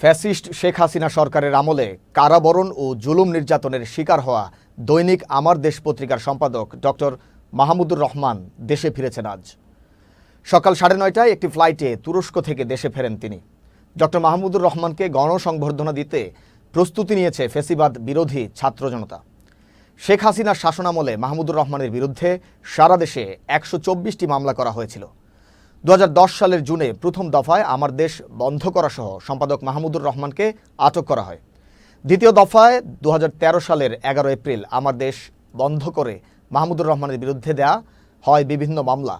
Fascist Sheikh Hasina সরকারের আমলে কারাবরণ ও জুলুম নির্যাতনের শিকার হওয়া দৈনিক আমার দেশ পত্রিকার সম্পাদক ডক্টর মাহমুদুর রহমান দেশে ফিরেছেন আজ। সকাল সাড়ে নয়টায় একটি ফ্লাইটে তুরস্ক থেকে দেশে ফেরেন তিনি। ডক্টর মাহমুদুর রহমানকে গণসংবর্ধনা দিতে প্রস্তুতি নিয়েছে ফেসিবাদ বিরোধী ছাত্র জনতা। শেখ হাসিনার শাসনামলে মাহমুদুর রহমানের বিরুদ্ধে সারা দেশে একশো মামলা করা হয়েছিল। দু হাজার দশ সালের জুনে প্রথম দফায় আমার দেশ বন্ধ করা সহ সম্পাদক মাহমুদুর রহমানকে আটক করা হয়। দ্বিতীয় দফায় দু হাজার তেরো সালের এগারো এপ্রিল আমার দেশ বন্ধ করে মাহমুদুর রহমানের বিরুদ্ধে দেয়া হয় বিভিন্ন মামলা।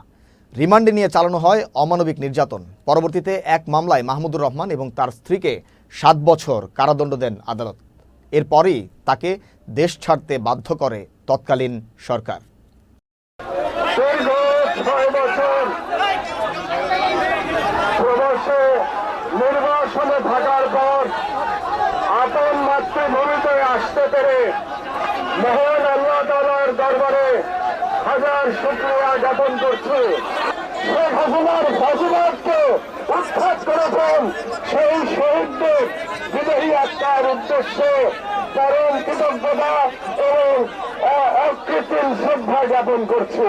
রিমান্ডে নিয়ে চালানো হয় অমানবিক নির্যাতন। পরবর্তীতে এক মামলায় মাহমুদুর রহমান এবং তার স্ত্রীকে সাত বছর কারাদণ্ড দেন আদালত। এরপরই তাকে দেশ ছাড়তে বাধ্য করে তৎকালীন সরকার। ছয় বছর প্রবাসে নির্বাসনে থাকার পর আপন মাতৃভূমিতে আসতে পেরে মহান আল্লাহ তালার দরবারে হাজার শুক্রিয়া জ্ঞাপন করছি। শেখ হাসিনার ফাঁসিবাদকে উৎখাত করেছেন সেই শহীদদের বিদেহী আত্মার উদ্দেশ্যে চরম কৃতজ্ঞতা এবং অকৃত্রিম শ্রদ্ধা জ্ঞাপন করছি।